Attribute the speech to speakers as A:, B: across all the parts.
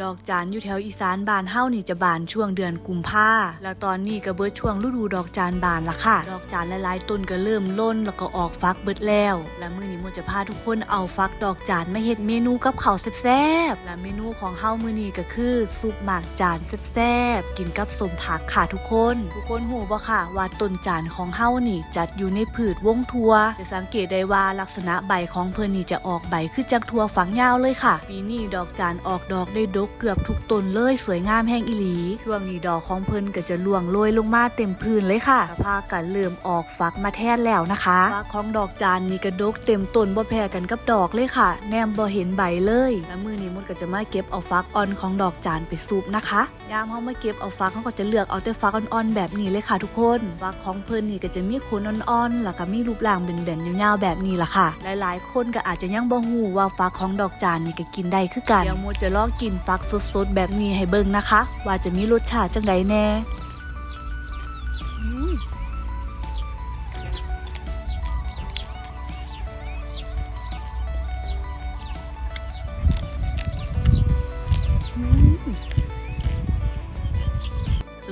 A: ดอกจานอยู่แถวอีสานบานเฮานี่จะบานช่วงเดือนกุมภาแล้วตอนนี้ก็เบิดช่วงฤดูดอกจานบานละค่ะ ดอกจานหลายๆต้นก็เริ่มล้นแล้วก็ออกฟักเบิดแล้ว และมื้อนี้โมจะพาทุกคนเอาฟักดอกจานมาเฮ็ดเมนูกับข้าวแซ่บๆและเมนูของเฮามื้อนี้ก็คือซุปหมากจานแซ่บๆกินกับสมผักค่ะทุกคน ทุกคนหูบ่ค่ะว่าต้นจานของเฮานี่จัดอยู่ในผืดวงทัว จะสังเกตได้ว่าลักษณะใบของเพิ่นนี่จะออกใบคือจังทัวฝังยาวเลยค่ะปีนี้ดอกจานออกดอกได้ดกเกือบทุกต้นเลยสวยงามแห้งอีหลี ช่วงนี้ดอกของเพิ่นก็จะล่วงโรยลงมาเต็มพื้นเลยค่ะสภากันเริ่มออกฟักมาแทนแล้วนะคะฟักของดอกจานนี่ก็ดกเต็มต้นบ่แพ้กันกับดอกเลยค่ะ แนมบ่เห็นใบเลยแล้วมือนี้มดก็จะมาเก็บเอาฟักอ่อนของดอกจานไปซุปนะคะยามเฮามาเก็บเอาฟักเขาก็จะเลือกเอาแต่ฟักอ่อนๆแบบนี้เลยค่ะทุกคนฟักของเพิ่นนี่ก็จะมีขนอ่อนๆแล้วก็มีรูปร่างแบนๆยาวๆแบบนี้ล่ะค่ะ หลายๆ คนก็อาจจะยังบ่ฮู้ว่าฟักของดอกจานนี่ก็กินได้คือกันเดี๋ยวโมจะลองกินฟักสดๆ แบบนี้ให้เบิ่งนะคะ ว่าจะมีรสชาติจังใดแน่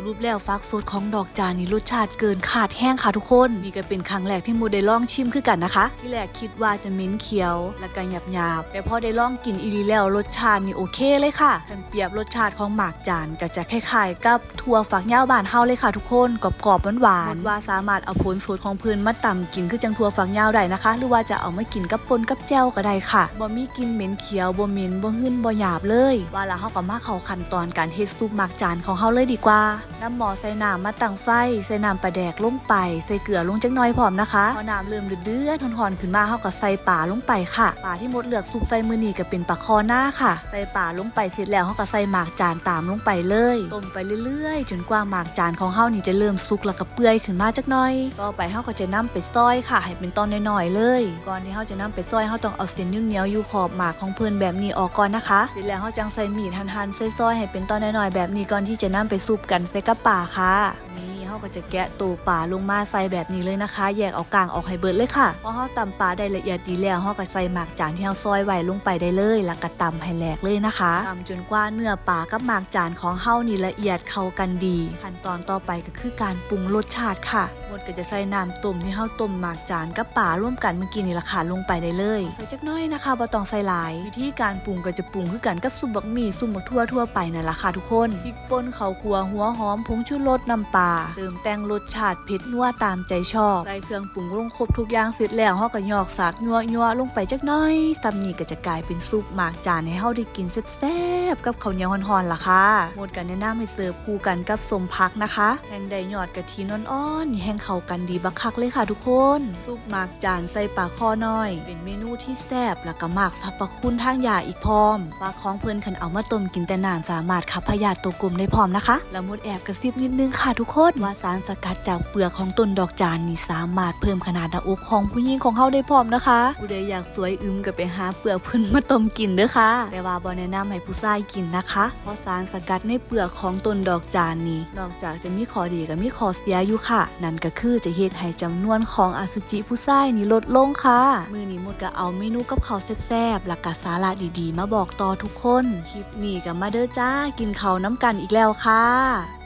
A: รุปแล้วฟักสดของดอกจานนี่รสชาติเกินขาดแห้งค่ะทุกคน นี่ก็เป็นครั้งแรกที่โมได้ลองชิมคือกันนะคะ ที่แรกคิดว่าจะเหม็นเขียว และก็หยาบหยาบแต่พอได้ลองกินอีดีแล้วรสชาตินี่โอเคเลยค่ะทันเปรียบรสชาติของหมากจานก็จะคล้ายๆกับถั่วฝักยาวบานเฮาเลยค่ะทุกคนกรอบๆหวานๆว่าสามารถเอาผลสดของเพิ่นมาตำกินคือจังถั่วฝักยาวได้นะคะ หรือว่าจะเอามากินกับปนกับแจ่วก็ได้ค่ะบ่มีกินเหม็นเขียวบ่เหม็นบ่หื้นบ่หยาบเลย ว่าล้วเฮาก็มาเข้าขั้นตอนการเฮ็ดซุปหมากจานของเฮาเลยดีกว่า น้ำหมอใส่น้ำมาตั้งไฟ ใส่น้ำปลาแดกลงไป ใส่เกลือลงจักหน่อยพร้อมนะคะ พอน้ำเริ่มเดือดๆหอนๆขึ้นมาเฮาก็ใส่ป่าลงไปค่ะป่าที่มดเลือกซุปใส่มือนี่ก็เป็นปลาคอหน้าค่ะ ใส่ป่าลงไปเสร็จแล้วเฮาก็ใส่หมากจานตามลงไปเลยต้มไปเรื่อยๆ จนกว่าหมากจานของเฮานี่จะเริ่มสุกแล้วก็เปื่อยขึ้นมาจักหน่อยต่อไปเฮาก็จะนำไปซอยค่ะ ให้เป็นตอนน้อยๆเลย ก่อนที่เฮาจะนำไปซอยเฮาต้องเอาเส้นเหนียวๆอยู่ขอบหมากของเพิ่นแบบนี้ออกก่อนนะคะเสร็จแล้วเฮาจังใส่มีดหั่นๆซอยๆให้เป็นตอนน้อยๆแบบนี้ก่อนที่จะนำไปซุปกันใส่กับป่าค่ะ เขาก็จะแกะตัวปลาลงมาใส่แบบนี้เลยนะคะ แยกเอากลางออกให้เบิดเลยค่ะพอเขาตำปลาได้ละเอียดดีแล้วเขาก็ใส่หมากจานที่เขาซอยไว้ลงไปได้เลย แล้วก็ตำให้แหลกเลยนะคะตำจนกว่าเนื้อปลากับหมากจานของเฮานี่ละเอียดเข้ากันดี ขั้นตอนต่อไปก็คือการปรุงรสชาติค่ะหมดก็จะใส่น้ำต้มที่เฮาต้มหมากจานกับปลาร่วมกันเมื่อกี้นี่ละค่ะลงไปได้เลยใส่จักน้อยนะคะบ่ต้องใส่หลาย วิธีการปรุงก็จะปรุงคือกันกับซุปบักหมี่ซุปบักทั่วทั่วไปนั่นละค่ะทุกคนพริกป่นข้าวคั่วหัวหอมผงชูรสน้ำปลาเติมแต่งรสชาติเผ็ดนัวตามใจชอบ ใส่เครื่องปรุงลงครบทุกอย่างเสร็จแล้วเฮาก็ยอกสากยัวยัวๆลงไปจักน้อยซ้ำนี่ก็จะกลายเป็นซุปหมากจานให้เฮาได้กินแซ่บๆกับข้าวเหนียวฮ้อนๆล่ะค่ะหมดกันแนะนำให้เสิร์ฟคู่กันกับสมพักนะคะแห้งได้ยอดกะทิอ่อนๆแห้งเข้ากันดีบักคักเลยค่ะทุกคน ซุปหมากจานใส่ปลาข้อน้อย เป็นเมนูที่แซ่บแล้วก็มากสรรพคุณทางยาอีกพร้อมปลาของเพิ่นคันเอามาต้มกินแต่น้ำสามารถขับพยาธิตัวกลมได้พร้อมนะคะแล้วมดแอบกระซิบนิดนึงค่ะทุกคนว่าสารสกัดจากเปลือกของต้นดอกจานนี่สามารถเพิ่มขนาดหน้าอกของผู้หญิงของเขาได้พร้อมนะคะผู้ใดอยากสวยอึมก็ไปหาเปลือกเพิ่นมาต้มกินเด้อค่ะ แต่ว่าบ่แนะนำให้ผู้ชายกินนะคะ เพราะสารสกัดในเปลือกของต้นดอกจานนี่นอกจากจะมีข้อดีก็มีข้อเสียอยู่ค่ะ นั่นก็คือจะเฮ็ดให้จำนวนของอสุจิผู้ชายนี่ลดลงค่ะ มือนี้หมดก็เอาเมนูกับข้าวแซ่บๆและก็สาระดีๆ มาบอกต่อทุกคน คลิปนี้ก็มาเด้อจ้า กินข้าวน้ำกันอีกแล้วค่ะ